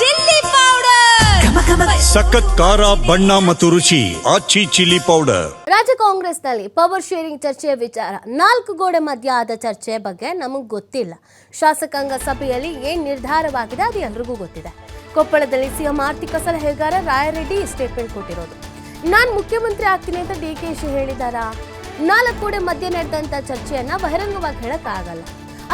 Chilli powder. ಸಖತ್ ಖಾರ ಬಣ್ಣ ಮತ್ತು ರುಚಿ ಆಚಿ ಚಿಲ್ಲಿ ಪೌಡರ್. ರಾಜ್ಯ ಕಾಂಗ್ರೆಸ್ನಲ್ಲಿ ಪವರ್ ಶೇರಿಂಗ್ ಚರ್ಚೆಯ ವಿಚಾರ. ನಾಲ್ಕು ಗೋಡೆ ಮಧ್ಯ ಆದ ಚರ್ಚೆ ಬಗ್ಗೆ ನಮಗೆ ಗೊತ್ತಿಲ್ಲ. ಶಾಸಕಾಂಗ ಸಭೆಯಲ್ಲಿ ಏನ್ ನಿರ್ಧಾರವಾಗಿದೆ ಅದು ಎಲ್ರಿಗೂ ಗೊತ್ತಿದೆ. ಕೊಪ್ಪಳದಲ್ಲಿ ಸಿಎಂ ಆರ್ಥಿಕ ಸಲಹೆಗಾರ ರಾಯರೆಡ್ಡಿ ಸ್ಟೇಟ್ಮೆಂಟ್ ಕೊಟ್ಟಿರೋದು. ನಾನ್ ಮುಖ್ಯಮಂತ್ರಿ ಆಗ್ತೀನಿ ಅಂತ ಡಿ ಕೆ ಶಿ ಹೇಳಿದಾರಾ. ನಾಲ್ಕು ಗೋಡೆ ಮಧ್ಯೆ ನಡೆದಂತ ಚರ್ಚೆಯನ್ನ ಬಹಿರಂಗವಾಗಿ ಹೇಳೋಕ್ಕಾಗಲ್ಲ.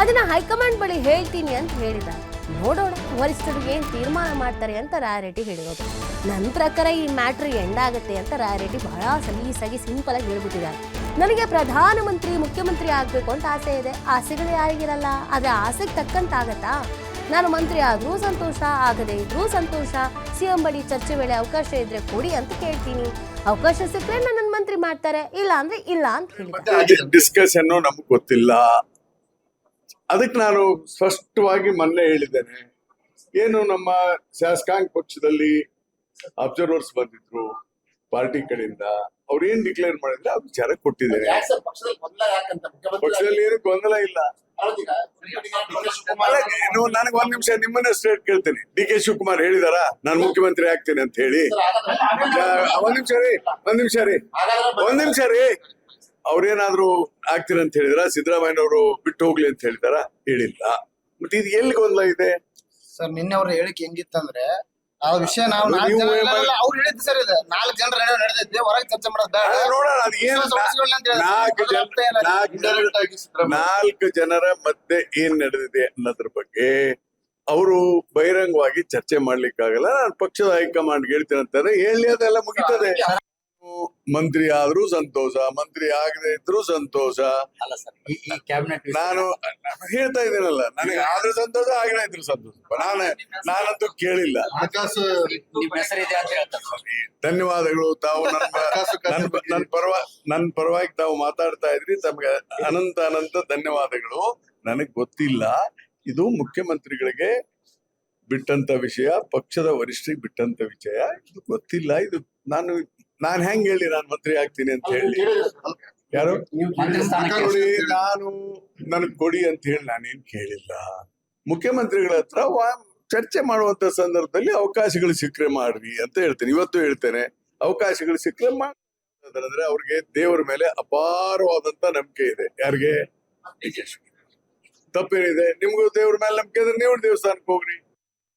ಅದನ್ನ ಹೈಕಮಾಂಡ್ ಬಳಿ ಹೇಳ್ತೀನಿ ಅಂತ ಹೇಳಿದ್ದಾರೆ ನೋಡೋಣ ವರಿಷ್ಠರು ಏನು ತೀರ್ಮಾನ ಮಾಡ್ತಾರೆ ಅಂತ ರಾಯರೆಡ್ಡಿ ಹೇಳಿರೋದು. ನನ್ನ ಪ್ರಕಾರ ಈ ಮ್ಯಾಟ್ರ್ ಎಂಡ್ ಆಗುತ್ತೆ ಅಂತ ರಾಯರೆಡ್ಡಿ ಬಹಳ ಸಲೀಸಾಗಿ ಸಿಂಪಲ್ ಆಗಿ ಹೇಳ್ಬಿಟ್ಟಿದ್ದಾರೆ. ನನಗೆ ಪ್ರಧಾನಮಂತ್ರಿ, ಮುಖ್ಯಮಂತ್ರಿ ಆಗ್ಬೇಕು ಅಂತ ಆಸೆ ಇದೆ. ಆಸೆಗಳು ಯಾರಿಗಿರಲ್ಲ ಆದ್ರೆ ಆಸೆಗೆ ತಕ್ಕಂತಾಗತ್ತಾ? ನಾನು ಮಂತ್ರಿ ಆದರೂ ಸಂತೋಷ, ಆಗದೆ ಇದ್ರೂ ಸಂತೋಷ. ಸಿಎಂ ಬಳಿ ಚರ್ಚೆ ವೇಳೆ ಅವಕಾಶ ಇದ್ರೆ ಕೊಡಿ ಅಂತ ಕೇಳ್ತೀನಿ. ಅವಕಾಶ ಸಿಕ್ಕರೆ ನನ್ನ ಮಂತ್ರಿ ಮಾಡ್ತಾರೆ. ಇಲ್ಲ ಅಂದ್ರೆ ಇಲ್ಲ ಅಂತ ಡಿಸ್ಕಷನ್ ನಮ್ಗೆ ಗೊತ್ತಿಲ್ಲ. ಅದಕ್ಕೆ ನಾನು ಸ್ಪಷ್ಟವಾಗಿ ಮೊನ್ನೆ ಹೇಳಿದ್ದೇನೆ. ಏನು ನಮ್ಮ ಶಾಸಕಾಂಗ ಪಕ್ಷದಲ್ಲಿ ಅಬ್ಸರ್ವರ್ಸ್ ಬಂದಿದ್ರು ಪಾರ್ಟಿ ಕಡೆಯಿಂದ ಅವ್ರು ಏನ್ ಡಿಕ್ಲೇರ್ ಮಾಡಿದ್ರೆ ಆ ವಿಚಾರ ಕೊಟ್ಟಿದ್ದೇನೆ. ಪಕ್ಷದಲ್ಲಿ ಏನು ಗೊಂದಲ ಇಲ್ಲ. ನನಗೆ ಒಂದ್ ನಿಮಿಷ ನಿಮ್ಮನ್ನ ಸ್ಟೇಟ್ ಕೇಳ್ತೇನೆ. ಡಿ ಕೆ ಶಿವಕುಮಾರ್ ಹೇಳಿದಾರ? ನಾನು ಮುಖ್ಯಮಂತ್ರಿ ಆಗ್ತೇನೆ ಅಂತ ಹೇಳಿ. ಒಂದ್ ನಿಮಿಷ ರೀ ಒಂದ್ ನಿಮಿಷ ರೀ ಒಂದ್ ನಿಮಿಷ ರೀ. ಅವ್ರೇನಾದ್ರೂ ಆಗ್ತೀರ ಅಂತ ಹೇಳಿದ್ರ? ಸಿದ್ದರಾಮಯ್ಯನವರು ಬಿಟ್ಟು ಹೋಗ್ಲಿ ಅಂತ ಹೇಳಿದಾರ ಹೇಳಿಲ್ಲ. ಮತ್ತೆ ಇದು ಎಲ್ಲಿ ಗೊಂದಲ ಇದೆ? ಸರ್ ನಿನ್ನೆ ಅವ್ರ ಹೇಳಿಕೆ ಹೆಂಗಿತ್ತಂದ್ರೆ ಆ ವಿಷಯ ನಾವು ನಾಲ್ಕು ಜನ ಅವ್ರು ಹೇಳಿದ್ದು ಸರ್ ಇದು. ನಾಲ್ಕು ಜನರ ನಡುವೆ ನಡೆದಿದ್ದೆ ಹೊರಗೆ ಚರ್ಚೆ ಮಾಡೋದು ಬೇಡ. ಅದೇ ನೋಡೋಣ ಅದು ಏನು ವಿಶ್ವಾಸ ಅಂತ ಹೇಳಿದ್ರು. ನಾಲ್ಕು ಜನ ಅರ್ಥ ಇಲ್ಲ. ನಾಲ್ಕು ಜನ ನಾಲ್ಕು ಜನರ ಮಧ್ಯೆ ಏನ್ ನಡೆದಿದೆ ಅನ್ನೋದ್ರ ಬಗ್ಗೆ ಅವರು ಬಹಿರಂಗವಾಗಿ ಚರ್ಚೆ ಮಾಡ್ಲಿಕ್ಕಾಗಲ್ಲ. ನಾನು ಪಕ್ಷದ ಹೈಕಮಾಂಡ್ ಹೇಳ್ತೀನಿ ಅಂತಾರೆ ಹೇಳಿ ಅದೆಲ್ಲ ಮುಗಿತದೆ. ಮಂತ್ರಿ ಆದ್ರೂ ಸಂತೋಷ ಮಂತ್ರಿ ಆಗದೆ ಇದ್ರೂ ಸಂತೋಷ. ಅಲ್ಲ ಸರ್ ಈ ಈ ಕ್ಯಾಬಿನೆಟ್ ನಾನು ಹೇಳ್ತಾ ಇದ್ದೀನಲ್ಲ ನನಗೆ ಆದ್ರೂ ಸಂತೋಷ ಆಗದೆ ಇದ್ರು ಸಂತೋಷ. ನಾನು ನಾನಂತೂ ಕೇಳಿಲ್ಲ. ಧನ್ಯವಾದಗಳು. ತಾವು ನನ್ನ ನನ್ನ ನನ್ನ ಪರವ ನನ್ನ ಪರವಾಗಿ ತಾವು ಮಾತಾಡ್ತಾ ಇದ್ರಿ. ತಮಗೆ ಅನಂತ ಅನಂತ ಧನ್ಯವಾದಗಳು. ನನಗ್ ಗೊತ್ತಿಲ್ಲ. ಇದು ಮುಖ್ಯಮಂತ್ರಿಗಳಿಗೆ ಬಿಟ್ಟಂತ ವಿಷಯ ಪಕ್ಷದ ವರಿಷ್ಠರಿಗೆ ಬಿಟ್ಟಂತ ವಿಷಯ. ಇದು ಗೊತ್ತಿಲ್ಲ. ಇದು ನಾನು ನಾನ್ ಹೆಂಗ್ ಹೇಳಿ ನಾನು ಮಂತ್ರಿ ಆಗ್ತೀನಿ ಅಂತ ಹೇಳಿ. ಯಾರು? ನೋಡಿ ನಾನು ನನಗ್ ಕೊಡಿ ಅಂತ ಹೇಳಿ ನಾನೇನ್ ಕೇಳಿಲ್ಲ. ಮುಖ್ಯಮಂತ್ರಿಗಳ ಹತ್ರ ವಾ- ಚರ್ಚೆ ಮಾಡುವಂತ ಸಂದರ್ಭದಲ್ಲಿ ಅವಕಾಶಗಳು ಸಿಕ್ಕರೆ ಮಾಡ್ರಿ ಅಂತ ಹೇಳ್ತೇನೆ. ಇವತ್ತು ಹೇಳ್ತೇನೆ ಅವಕಾಶಗಳು ಸಿಕ್ಕರೆ ಮಾಡ್ರೆ ಅವ್ರಿಗೆ ದೇವರ ಮೇಲೆ ಅಪಾರವಾದಂತ ನಂಬಿಕೆ ಇದೆ. ಯಾರಿಗೆ? ತಪ್ಪೇನಿದೆ? ನಿಮ್ಗೂ ದೇವ್ರ ಮೇಲೆ ನಂಬಿಕೆ ಇದ್ರೆ ನೀವು ದೇವಸ್ಥಾನಕ್ಕೆ ಹೋಗ್ರಿ.